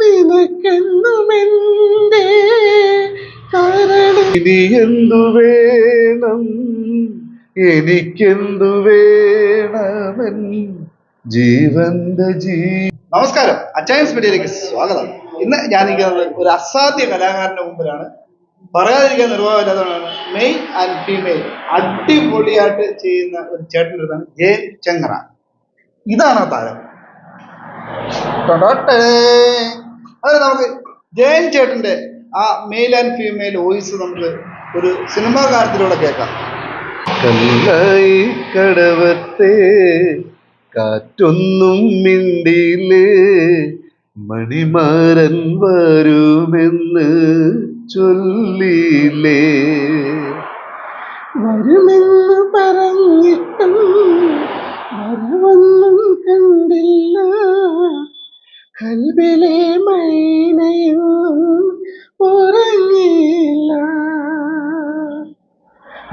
നിനക്കെന്നുമെന്റെ ഇനി എന്തു വേണം? എനിക്കെന്തു വേണമെൻ? ജീവന്റെ ജീ നമസ്കാരം. അച്ചായൻസ് മീഡിയയിലേക്ക് സ്വാഗതം. ഇന്ന് ഞാൻ നിൽക്കുന്നത് ഒരു അസാധ്യ കലാകാരന്റെ മുമ്പിലാണ്. പറയാതിരിക്കാൻ നിർവാഹമില്ലാത്തതാണ് മെയ് ആൻഡ് ഫീമെയിൽ. അടിപൊളിയായിട്ട് ചെയ്യുന്ന ഒരു ചേട്ടന്റെ അടുത്താണ് ജയൻ ചെങ്ങറ. ഇതാണ് താരം. ടൊടോട്ടേ. അതെ നമുക്ക് ജയൻ ചേട്ടന്റെ ആ മെയിൽ ആൻഡ് ഫീമെയിൽ വോയിസ് നമുക്ക് ഒരു സിനിമാ കാര്യത്തിലൂടെ കേൾക്കാം. കല്ലായി കടവത്തെ കാറ്റൊന്നും മിണ്ടിയില്ലേ മണിമാരൻ വരുമെന്ന് ചൊല്ലിയില്ലേ. വരുമെന്ന് പറഞ്ഞിട്ടും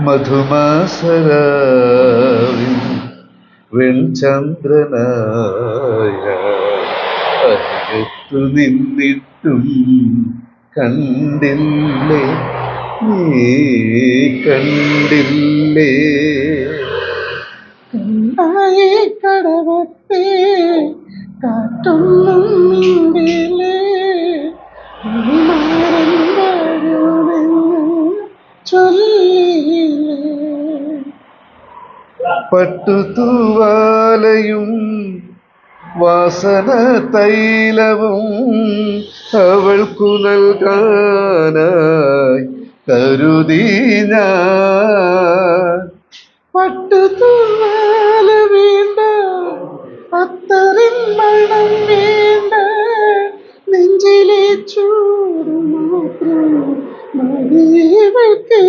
മധുമാസരാവിൻ വെൺചന്ദ്രനായ അരികത്തു നിന്നിട്ടും കണ്ടില്ലേ? നീ കണ്ടില്ലേ? കണ്ടായി കടവത്തെ കാറ്റൊന്നും മിണ്ടിലേ പട്ടുതൂവാലയും വാസന തൈലവും അവൾക്കു നൽകാനായി കരുതി ഞാൻ. പട്ടുതൂവാല വീണ്ട അത്തറിൻ മണം വീണ്ട നെഞ്ചിലെ ചൂട് മാത്രം മതിയവൾക്ക്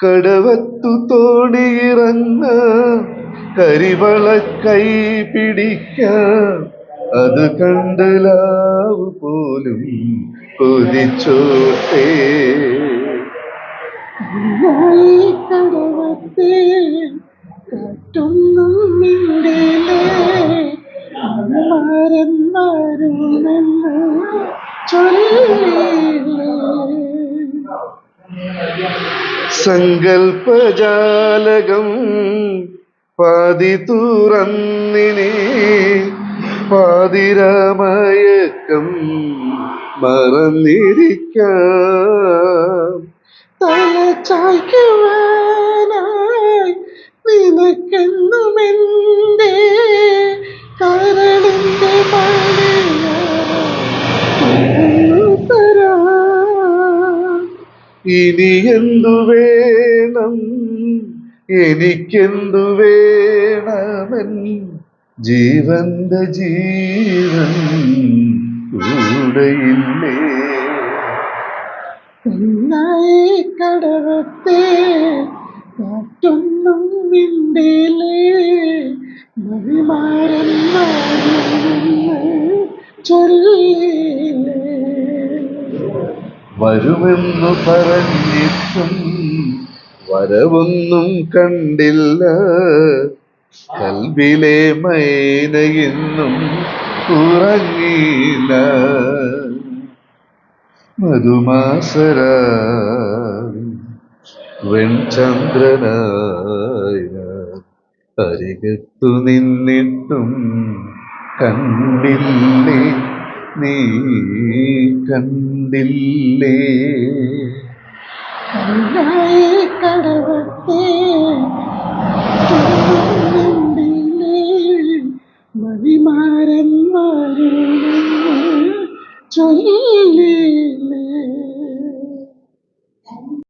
കടവത്തു തോണിയിറങ്ങ കരിവള കൈ പിടിക്ക. അത് കണ്ടലാവ് പോലും കൊതിച്ചോട്ടേ. കടവത്തെ കാറ്റൊന്നും സങ്കൽപ്പജാലകം പാതി തുറന്നിനെ പാതിരാമയക്കം മറന്നിരിക്കാം. തല ഇനി എന്തു വേണം? എനിക്കെന്തു വേണമെൻ? ജീവന്റെ ജീവൻ കൂടെയില്ലേ പെണ്ണായി കടവത്തെ കാറ്റൊന്നും മിണ്ടിലേ മണിമാരൻ വരുമെന്ന് ചൊല്ലിയില്ലേ വരുമെന്നു പറഞ്ഞിട്ടും വരവൊന്നും കണ്ടില്ല. കൽവിലെ മൈനയെന്നും ഉറങ്ങിയില്ല. മധുമാസര വെൺചന്ദ്രനായ അരികത്തു നിന്നിട്ടും കണ്ടില്ലേ? നീ കണ്ടില്ലേ? മതിമാരന്മാരുടെ ചൊല്ലി